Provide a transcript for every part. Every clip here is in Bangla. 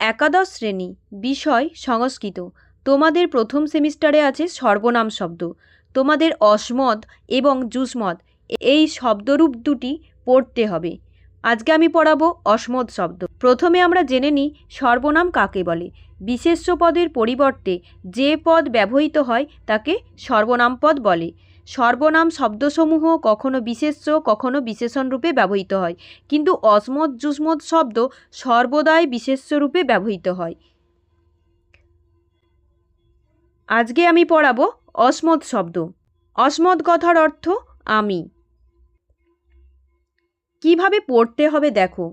একাদশ শ্রেণি, বিষয় সংস্কৃত। তোমাদের প্রথম সেমিস্টারে আছে সর্বনাম শব্দ। তোমাদের অসমদ এবং যুষ্মদ এই শব্দরূপ দুটি পড়তে হবে। আজকে আমি পড়াবো অসমদ শব্দ। প্রথমে আমরা জেনে নিই সর্বনাম কাকে বলে। বিশেষ্য পদের পরিবর্তে যে পদ ব্যবহৃত হয় তাকে সর্বনাম পদ বলে। সর্বনাম শব্দসমূহ কখনো বিশেষ্য, কখনো বিশেষণ রূপে ব্যবহৃত হয়। কিন্তু অসমদ যুষ্মদ শব্দ সর্বদাই বিশেষ্য রূপে ব্যবহৃত হয়। আজকে আমি পড়াবো অসমদ শব্দ। অসমদ কথার অর্থ আমি। কীভাবে পড়তে হবে দেখো।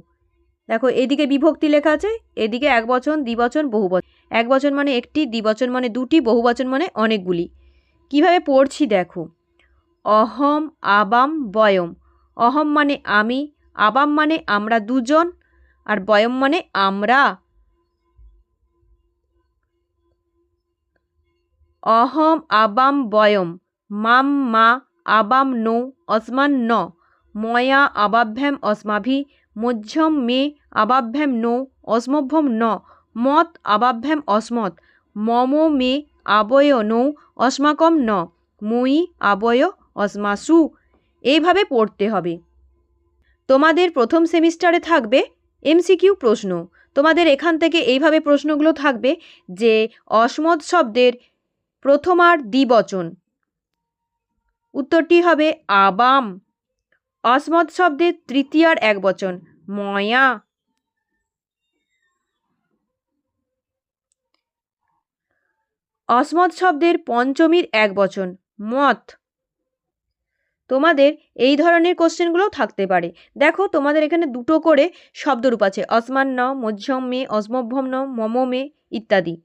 দেখো, এদিকে বিভক্তি লেখা আছে, এদিকে এক বচন দ্বিবচন বহুবচন এক বচন মানে একটি দ্বিবচন মানে দুটি বহুবচন মানে অনেকগুলি। কীভাবে পড়ছি দেখো। অহম, আবাম, বয়ম। অহম মানে আমি, আবাম মানে আমরা দুজন, আর বয়ম মানে আমরা। অহম, আবাম, বয়ম। মাম, মা, আবাম, নৌ অসমান ন। ময়া, আবাভ্যাম অস্মাভি মধ্যম, মে, আবাভ্যাম, নৌ অস্মভ্যম ন। মত, আবাভ্যাম অস্মৎ মম, মে, আবয়, নৌ অস্মাকম ন। মুই, আবয় অস্মাসু এইভাবে পড়তে হবে। তোমাদের প্রথম সেমিস্টারে থাকবে এমসিকিউ প্রশ্ন। তোমাদের এখান থেকে এইভাবে প্রশ্নগুলো থাকবে যে অসমদ শব্দের প্রথম আর দ্বিবচন। উত্তরটি হবে আবাম। অসমদ শব্দের তৃতীয়ার এক বচন, ময়া। অসমদ শব্দের পঞ্চমীর এক বচন, মত। তোমাদের এই ধরনের কোশ্চেনগুলোও থাকতে পারে। দেখো, তোমাদের এখানে দুটো করে শব্দরূপ আছে। অসমান ন, মধ্যম মে অসমভ্যম ন, মম মে ইত্যাদি।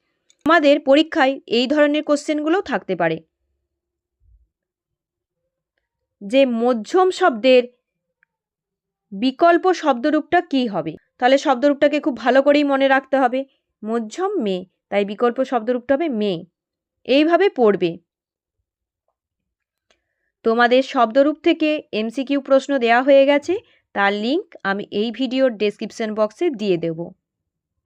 তোমাদের পরীক্ষায় এই ধরনের কোশ্চেনগুলোও থাকতে পারে। যে মধ্যম শব্দের বিকল্প শব্দরূপটা কী হবে? তাহলে শব্দরূপটাকে খুব ভালো করেই মনে রাখতে হবে। মধ্যম মে, তাই বিকল্প শব্দরূপটা হবে মে। এইভাবে পড়বে। তোমাদের শব্দরূপ থেকে এমসিকিউ প্রশ্ন দেয়া হয়ে গেছে, তার লিংক আমি এই ভিডিওর ডেসক্রিপশন বক্সে দিয়ে দেবো।